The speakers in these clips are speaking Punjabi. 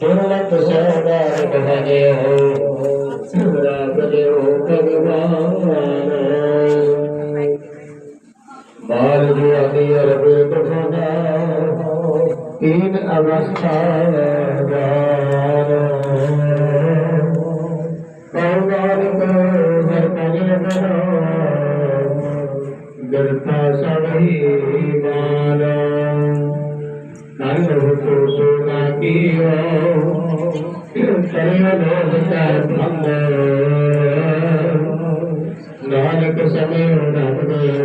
ਦੁਰਲਭ ਸਦਾ ਭਜਿਓ ਸਿਮਰਾ ਭਜਿਓ ਭਗਵਾਨ। ਬਾਲ ਜੋ ਅਦੀ ਅਰਬ ਬਖਨਾ ਤੀਨ ਅਵਸਥਾ ਜਾਨ ਨਾਨਕ ਸਮਿ ਨਭ ਗਇਓ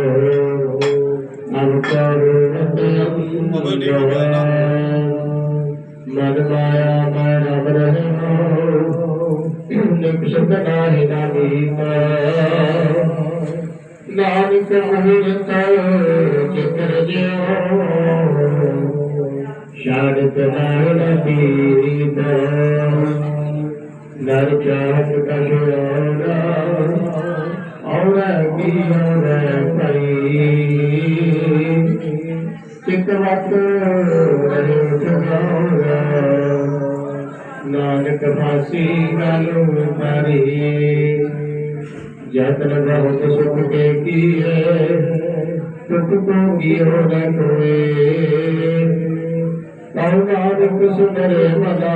ਮਨ ਮਾਇਆ ਮੈਂ ਰਬ ਰਹਿਓ ਨਿਕ ਸੁਖ ਨਾਹਿ ਨਾਮੀਤ ਨਾਨਕ ਮਹਿਰਤ ਚਿਤਰ ਜਿਉ ਸ਼ਾਰਤ ਨਾਇ ਪੀਤ ਨਰ ਚਾਹਤ ਕਸ਼ੋਰਾ ਔਰ ਕੀ ਔਰ ਪਈ। ਚਿਤ ਵਤ ਰਹਿ ਜਗਾਉਰਾ ਨਾਨਕ ਫਾਸੀ ਗਲੁ ਪਰੀ ਯਤਨ ਬਹੁਤ ਸੁਖ ਕੇ ਕੀਏ, ਸੁਖ ਤੋਂ ਕੀਓ ਨ ਕੋਏ। ਕਉ ਨਾਨਕ ਸੁਨਰੇ ਮਨਾ,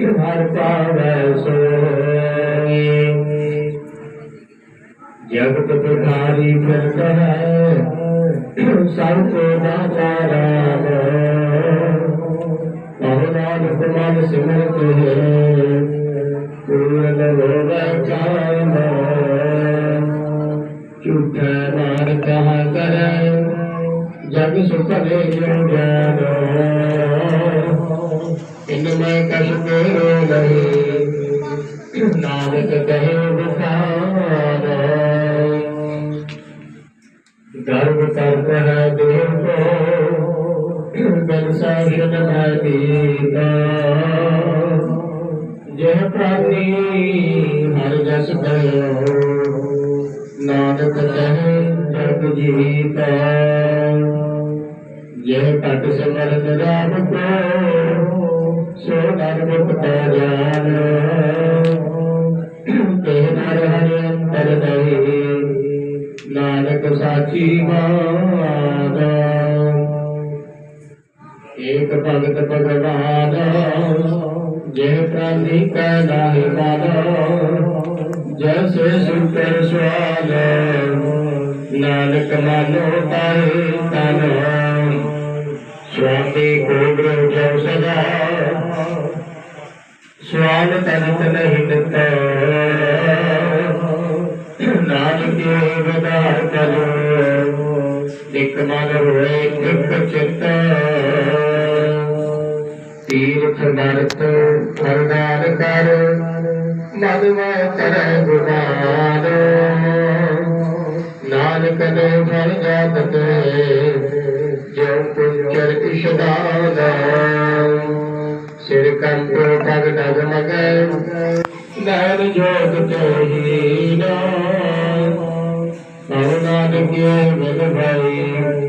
ਹਰ ਪਾਵੈ ਸੋਏ ਜਗਤ ਪ੍ਰਕਾਰੀ ਫਿਰਤ ਹੈ, ਸਭ ਕੋ ਦਾਤਾ ਰਾਮ ਕਉ ਨਾਨਕ ਮਨ ਸਿਮਰਤ ਹੈ, ਪੂਰਨ ਹੋਵੇ ਕਾਮ ਝੂਠਾ ਮਾਰ ਕਹਾ ਕਰ ਜਗ ਸੁਖ ਲੈ ਜੋ ਇਨ ਮੈਂ ਕਛ ਕਰੋ ਨਹੀਂ ਨਾਨਕ ਕਹੇ ਬਖਾਨ ਗਰਭ ਕਰਤ ਹੈ ਦੇਵ ਕੋ ਬਨ ਸਾਜਨ ਹੈ ਦੀਦਾ ਜਹ ਪ੍ਰਾਨੀ ਹਰ ਜਸ ਕਰਿਓ ਨਾਨਕ ਕਹੇ ਜਗ ਜੀਤਾ। ਜਹ ਘਟ ਸਮਰਨ ਰਾਮ ਕੋ ਸੋ ਨਰ ਮੁਖ ਕੈ ਜਾਨ। ਤੇ ਨਰ ਹਰਿ ਅੰਤਰ ਨਹੀਂ ਨਾਨਕ ਸਾਚੀ ਬਾਤ। ਏਕ ਭਗਤ ਭਗਵਾਨ ਜੈ ਪ੍ਰਾਨੀ ਕੈ ਨਾਹਿ ਮਾਨੋ, ਜੈਸੇ ਸੁਤਰ ਸਵਾਲ ਨਾਨਕ ਮਾਨੋ ਤਾਰੇ ਤਨ ਗ੍ਰਹ ਜੋ ਸਦਾ ਸਵਾਲ ਨਹੀਂ ਦਿੱਤਾ। ਨਾਨਕ ਕੇ ਵਿਦਾਰ ਕਰੋ। ਇੱਕ ਮਨ ਹੋਏ, ਇਕ ਚਿੱਤ। ਤੀਰਥ ਨਰਤ ਅਰਦਾਨ ਕਰ। ਮਨ ਮੈਂ ਕਰੈ ਗੁਨਾਰ ਨਾਨਕ ਨੇ ਫਲ ਜਾਤ ਤੇ ਜੋ ਪੁੰਚਰ ਇਸ਼ਦਾਨ ਸਿਰ ਕੰਪੋ ਪਗ ਡਗ ਮਗੈ ਨੈਣ ਜੋਗ ਤੇਹੀ ਨਾ ਨਾਨਕ ਕੇ ਮਿਲ ਭਾਈ ਤਉ ਨਾ ਹਰ